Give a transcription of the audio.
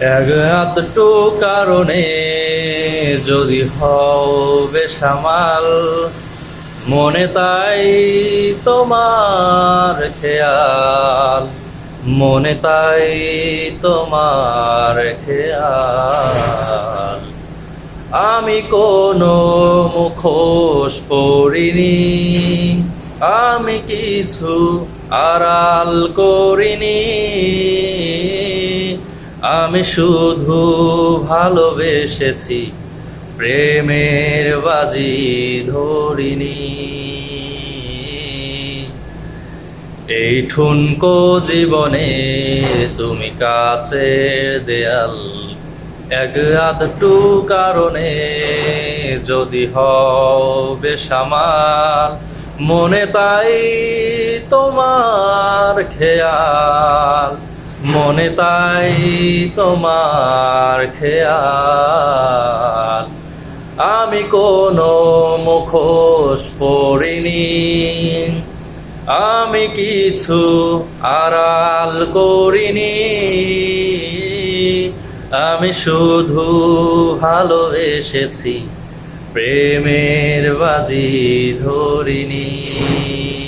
এক আধটু কারণে যদি হও বেসামাল, মনে তাই তোমার খেয়াল, মনে তাই তোমার খেয়াল। আমি কোনো মুখোশ পরিনি, আমি কিছু আড়াল করিনি। আমি শুধু ভালোবেসেছি, প্রেমের বাজি ধরিনি। এই ঠুনকো জীবনে তুমি কাছের দেয়াল, এক আধটু কারণে যদি হবে সামাল মনে তাই তোমার খেয়াল। মনে তাই তোমার খেয়াল। আমি কোনো মুখোশ পড়িনি আমি কিছু আড়াল করিনি। আমি শুধু ভালোবেসেছি প্রেমের বাজি ধরিনি।